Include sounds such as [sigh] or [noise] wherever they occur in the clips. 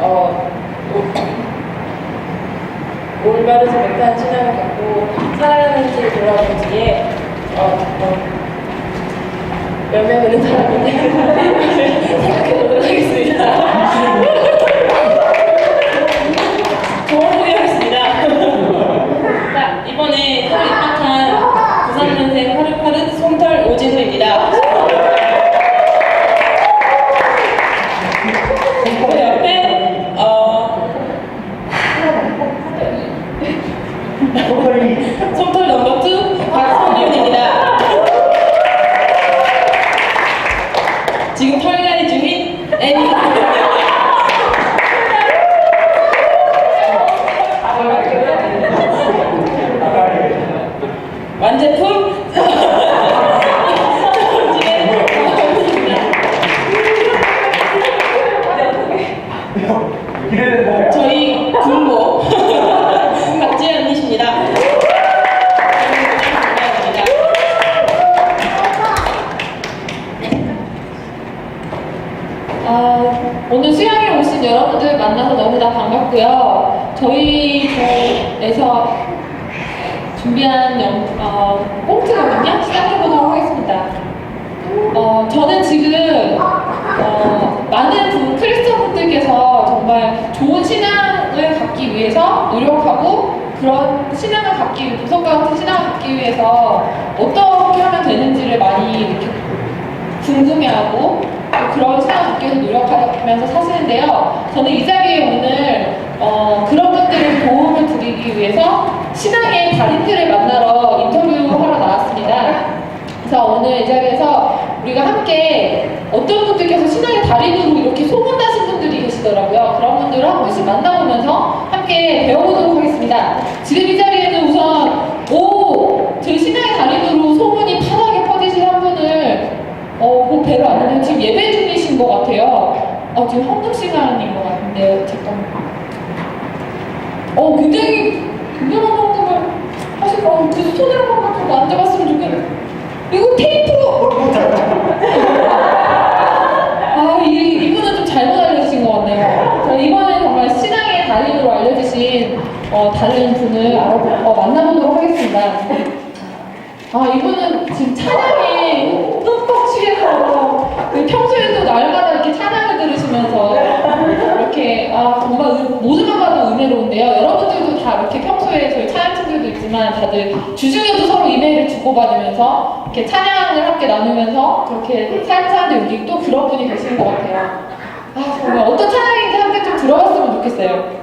어, 올- 올바르지 못한 신앙을 살아가는지를 돌아보는 뒤에, 어, 어, 열매 맺는 사람인데, [laughs] 생각해 보도록 하겠습니다. 자, 이번에 새로 입학한 93년생 파릇파릇 솜털 오진우입니다. 그 옆에, 어, 솜털 넘버 2 박성윤입니다. 지금 털갈이 중인 애니. 완제품 기대된다. 저희 군모 박지현이십니다. 감사합니다. 아, 오늘 수양에 오신 여러분들 만나서 반갑고요. 저희 에서 준비한 영, 어, 꽁트거든요. 시작해보도록 하겠습니다. 어, 저는 지금 어, 많은 분, 크리스천 분들께서 정말 좋은 신앙을 갖기 위해서 노력하고 그런 신앙을 갖기 위해, 보석과 같은 신앙을 갖기 위해서 어떻게 하면 되는지를 많이 이렇게 궁금해하고 또 그런 신앙을 갖기 위해서 노력하면서 사시는데요. 저는 이 자리에 오늘 어, 그런 분들을 도움을 드리기 위해서 신앙의 달인들을 만나러 인터뷰하러 나왔습니다. 그래서 오늘 이 자리에서 우리가 함께 어떤 분들께서 신앙의 달인으로 이렇게 소문나신 분들이 계시더라고요. 그런 분들을 한 번씩 만나보면서 함께 배워보도록 하겠습니다 이 자리에는 우선 오! 저희 신앙의 달인으로 소문이 파랗게 퍼지신 한 분을 어, 뭐 뵈러 왔는데 지금 예배 중이신 것 같아요. 어, 지금 헌금 시간인 것 같은데 잠깐만. 어, 굉장히 굉장한 헌금을 하실 거 같아요. 그래서 더 만져봤으면 좋겠는데. 이거 테이프! 아, 이, 이분은 좀 잘못 알려주신 것 같네요. 자, 이번에 정말 신앙의 달인으로 알려주신 어, 다른 분을 알아보, 어, 만나보도록 하겠습니다. 아, 이분은 지금 찬양에 흠뻑 취해서 그 평소에도 날마다 이렇게 찬양을 들으시면서 이렇게 아 정말 은- 모두가 봐도 은혜로운데요. 여러분들도 다 이렇게 평소에 저희 찬양팀들도 있지만 다들 주중에도 서로 이메일을 주고받으면서 이렇게 찬양을 함께 나누면서 그렇게 삶을 사는데 여기 또 그런 분이 계시는 것 같아요. 아 정말 어떤 찬양인지 함께 좀 들어봤으면 좋겠어요.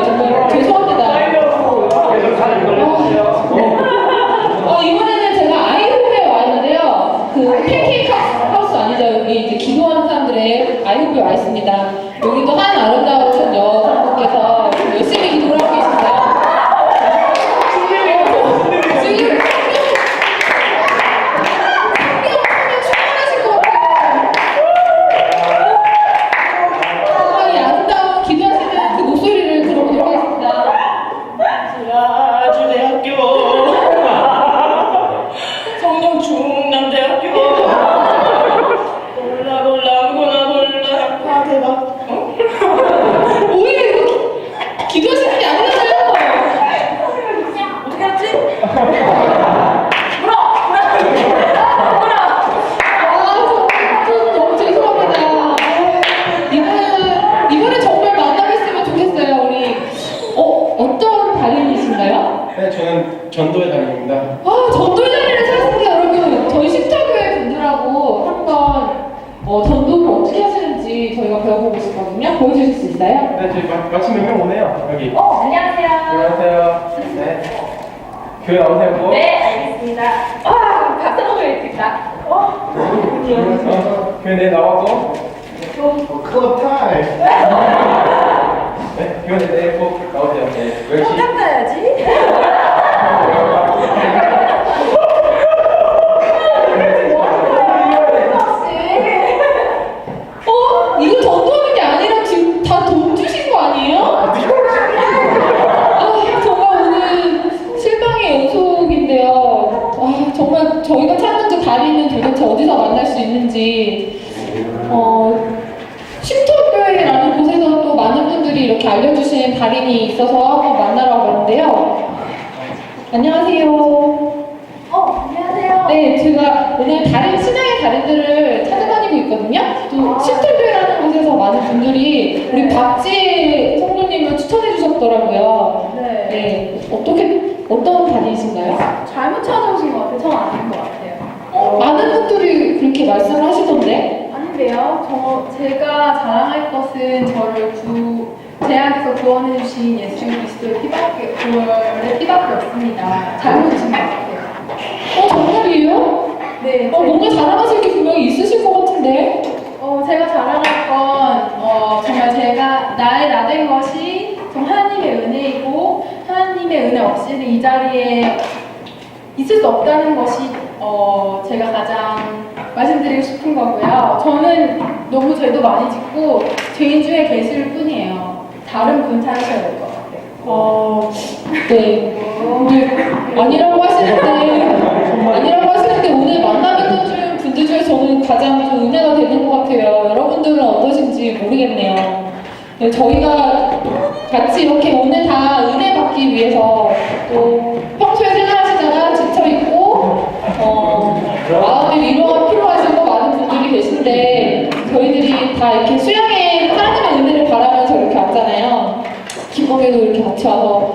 Baltimore. 있어요? 네, 저희 마, 마침 몇명 오네요. 여기. 어, 안녕하세요. 안녕하세요. 네. 교회 나오세요, 꼭. 네, 알겠습니다. 와, 박수 한번 해주겠다. 어, 그래서 [laughs] 교회 내 나와서 그거 타임. 네, 교회 내 꼭 나오세요. 네, 열심히. 닦아야지. 어? 이거 전도하는 게 아니라 지금 다 돈 주신 거 아니에요? 아, 정말 오늘 실망의 연속인데요. 아, 정말 저희가 찾는 그 달인은 도대체 어디서 만날 수 있는지. 어, 쉼터교회라는 곳에서 또 많은 분들 이 이렇게 알려주신 달인이 있어서 한번 만나러 가는데요. 안녕하세요. 어, 안녕하세요. 네, 제가 오늘 다른 신앙의 달인들을 찾아다니고 있거든요. 또 쉼터교회라는 곳에서 많은 분들이 우리 박지 성도님을 추천해 주셨더라고요. 네. 네, 어떻게 어떤 달인이신가요? 잘못 찾아오신 것 같아요. 전 아닌 것 같아요. 어, 많은 분들이 그렇게 말씀을 하시던데. 아닌데요. 저 제가 자랑할 것은 저를 구 제안에서 구원해 주신 예수 그리스도의 피밖에 구원의 피밖에 없습니다. 잘못 주신 것 같아요. 어, 정말이에요? 네. 어, 뭔가 자랑하실 게 분명히 있으실 것 같은데. 어, 제가 자랑할 건, 어, 정말 제가, 나의 나된 것이 정말 하나님의 은혜이고, 하나님의 은혜 없이는 이 자리에 있을 수 없다는 것이, 어, 제가 가장 말씀드리고 싶은 거고요. 저는 너무 죄도 많이 짓고, 죄인 중에 계실 뿐이에요. 다른 분 찾으셔야 될 것 같아요. 어, 네. 근데 아니라고 하시는데, 아니라고 하시는데 오늘 만나뵙던 중 분들 중에 저는 가장 좀 은혜가 되는 것 같아요. 여러분들은 어떠신지 모르겠네요. 네, 저희가 같이 이렇게 오늘 다 은혜 받기 위해서 또 평소에 생활하시다가 지쳐있고, 어, 마음의 위로가 필요하시고 많은 분들이 계신데, 저희들이 다 이렇게 수양의 하나님의 은혜를 바라면서 이렇게 왔잖아요. 기쁨에도 이렇게 같이 와서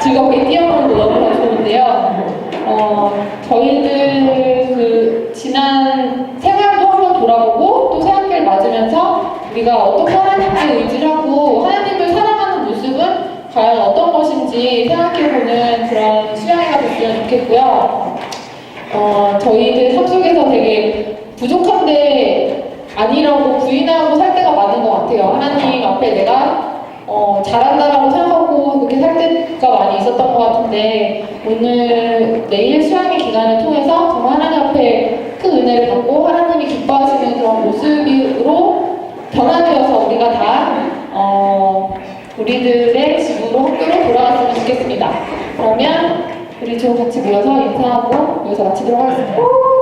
즐겁게 뛰어노는 거 너무나 좋은데요. 어, 저희들 그 지난 생활도 한번 돌아보고 또 새학기를 맞으면서 우리가 어떻게 하나님을 의지하고 하나님을 사랑하는 모습은 과연 어떤 것인지 생각해보는 그런 수양회가 됐으면 좋겠고요. 어, 저희들 삶 속에서 되게 부족한데 아니라고 부인하고 살 때가 많은 것 같아요. 하나님 앞에 내가 어, 잘한다라고 생각하고 그렇게 살 때가 많이 있었던 것 같은데 오늘 내일 수양의 기간을 통해서 정말 하나님 앞에 큰 은혜를 받고 하나님이 기뻐하시는 그런 모습으로 변화되어서 우리가 다 어, 우리들의 집으로 학교로 돌아갔으면 좋겠습니다. 그러면 우리 지금 같이 모여서 인사하고 여기서 마치도록 하겠습니다.